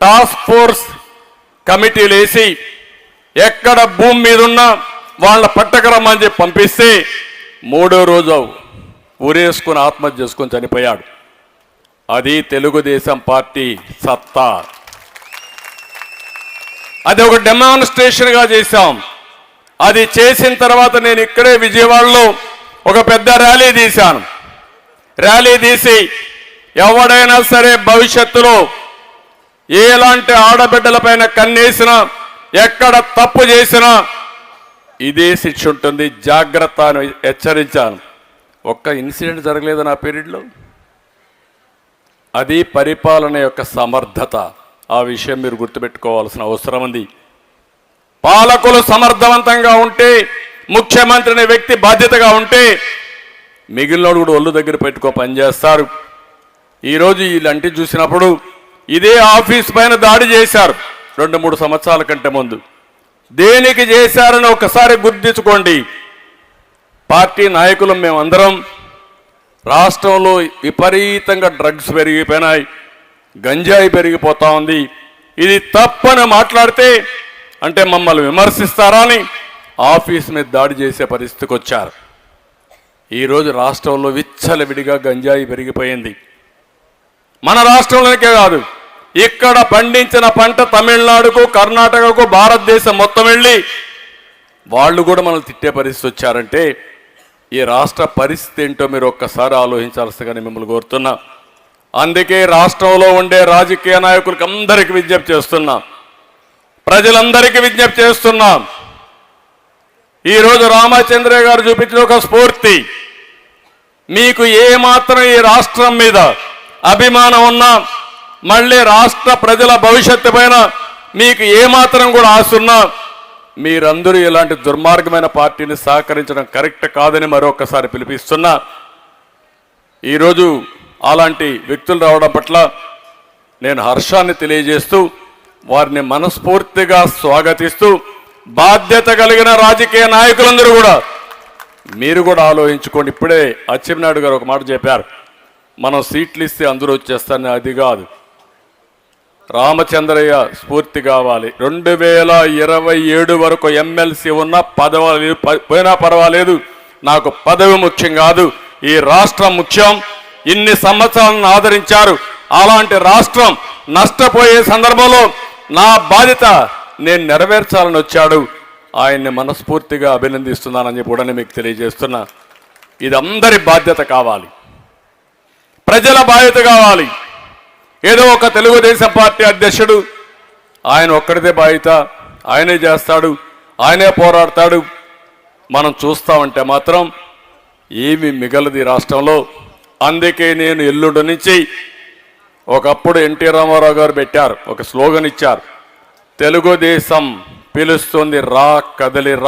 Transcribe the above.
Task force కమిటీలు వేసి ఎక్కడ భూమి మీద ఉన్నా వాళ్ళ పట్టకరమ్మని చెప్పి పంపిస్తే మూడో రోజు ఊరేసుకుని ఆత్మహత్య చేసుకొని చనిపోయాడు. అది తెలుగుదేశం పార్టీ సత్తా. అది ఒక డెమాన్స్ట్రేషన్గా చేశాం. అది చేసిన తర్వాత నేను ఇక్కడే విజయవాడలో ఒక పెద్ద ర్యాలీ తీశాను. ర్యాలీ తీసి ఎవడైనా సరే భవిష్యత్తులో ఎలాంటి ఆడబిడ్డలపైన కన్నేసినా ఎక్కడ తప్పు చేసినా ఇదే శిక్ష ఉంటుంది. జాగ్రత్త అని హెచ్చరించాను. ఒక్క ఇన్సిడెంట్ జరగలేదు నా పీరియడ్లో. అది పరిపాలన యొక్క సమర్థత. ఆ విషయం మీరు గుర్తుపెట్టుకోవాల్సిన అవసరం ఉంది. పాలకులు సమర్థవంతంగా ఉంటే ముఖ్యమంత్రి అనే వ్యక్తి బాధ్యతగా ఉంటే మిగిలినోడు కూడా ఒళ్ళు దగ్గర పెట్టుకో పనిచేస్తారు. ఈరోజు ఇలాంటి చూసినప్పుడు ఇదే ఆఫీస్ పైన దాడి చేశారు రెండు మూడు సంవత్సరాల కంటే ముందు. దేనికి చేశారని ఒకసారి గుర్తించుకోండి. పార్టీ నాయకులు మేమందరం రాష్ట్రంలో విపరీతంగా డ్రగ్స్ పెరిగిపోయినాయి గంజాయి పెరిగిపోతా ఉంది. ఇది తప్పని మాట్లాడితే అంటే మమ్మల్ని విమర్శిస్తారా అని ఆఫీస్ మీద దాడి చేసే పరిస్థితికి వచ్చారు. ఈరోజు రాష్ట్రంలో విచ్చలవిడిగా గంజాయి పెరిగిపోయింది. మన రాష్ట్రంలోనికే కాదు ఇక్కడ పండించిన పంట తమిళనాడుకు కర్ణాటకకు భారతదేశం మొత్తం వెళ్ళి వాళ్ళు కూడా మనల్ని తిట్టే పరిస్థితి వచ్చారంటే ఈ రాష్ట్ర పరిస్థితి ఏంటో మీరు ఒక్కసారి ఆలోచించాల్సిందిగా మిమ్మల్ని కోరుతున్నా. అందుకే రాష్ట్రంలో ఉండే రాజకీయ నాయకులకు అందరికీ విజ్ఞప్తి చేస్తున్నా. ప్రజలందరికీ విజ్ఞప్తి చేస్తున్నాం. ఈరోజు రామచంద్రయ్య గారు చూపించిన ఒక స్ఫూర్తి. మీకు ఏ మాత్రం ఈ రాష్ట్రం మీద అభిమానం ఉన్నా మళ్ళీ రాష్ట్ర ప్రజల భవిష్యత్తు పైన మీకు ఏమాత్రం కూడా ఆశ మీరందరూ ఇలాంటి దుర్మార్గమైన పార్టీని సహకరించడం కరెక్ట్ కాదని మరొకసారి పిలిపిస్తున్నా. ఈరోజు అలాంటి వ్యక్తులు రావడం పట్ల నేను హర్షాన్ని తెలియజేస్తూ వారిని మనస్ఫూర్తిగా స్వాగతిస్తూ బాధ్యత కలిగిన రాజకీయ నాయకులందరూ కూడా మీరు కూడా ఆలోచించుకోండి. ఇప్పుడే అచ్చెన్నాయుడు గారు ఒక మాట చెప్పారు. మనం సీట్లు ఇస్తే అందరూ వచ్చేస్తారని. అది కాదు. రామచంద్రయ్య స్ఫూర్తి కావాలి. రెండు వేల ఇరవై ఏడు వరకు ఎమ్మెల్సీ ఉన్న పదవి పోయినా పర్వాలేదు. నాకు పదవి ముఖ్యం కాదు. ఈ రాష్ట్రం ముఖ్యం. ఇన్ని సంవత్సరాలను ఆదరించారు. అలాంటి రాష్ట్రం నష్టపోయే సందర్భంలో నా బాధ్యత నేను నెరవేర్చాలని వచ్చాడు. ఆయన్ని మనస్ఫూర్తిగా అభినందిస్తున్నానని చెప్పి కూడా మీకు తెలియజేస్తున్నా. ఇది అందరి బాధ్యత కావాలి. ప్రజల బాధ్యత కావాలి. ఏదో ఒక తెలుగుదేశం పార్టీ అధ్యక్షుడు ఆయన ఒక్కడిదే బాధ్యత ఆయనే చేస్తాడు ఆయనే పోరాడతాడు. మనం చూస్తామంటే మాత్రం ఏమి మిగలది రాష్ట్రంలో. అందుకే నేను ఎల్లుండి నుంచి ఒకప్పుడు ఎన్టీ రామారావు గారు పెట్టారు ఒక స్లోగన్ ఇచ్చారు. తెలుగుదేశం పిలుస్తుంది రా కదలి రా.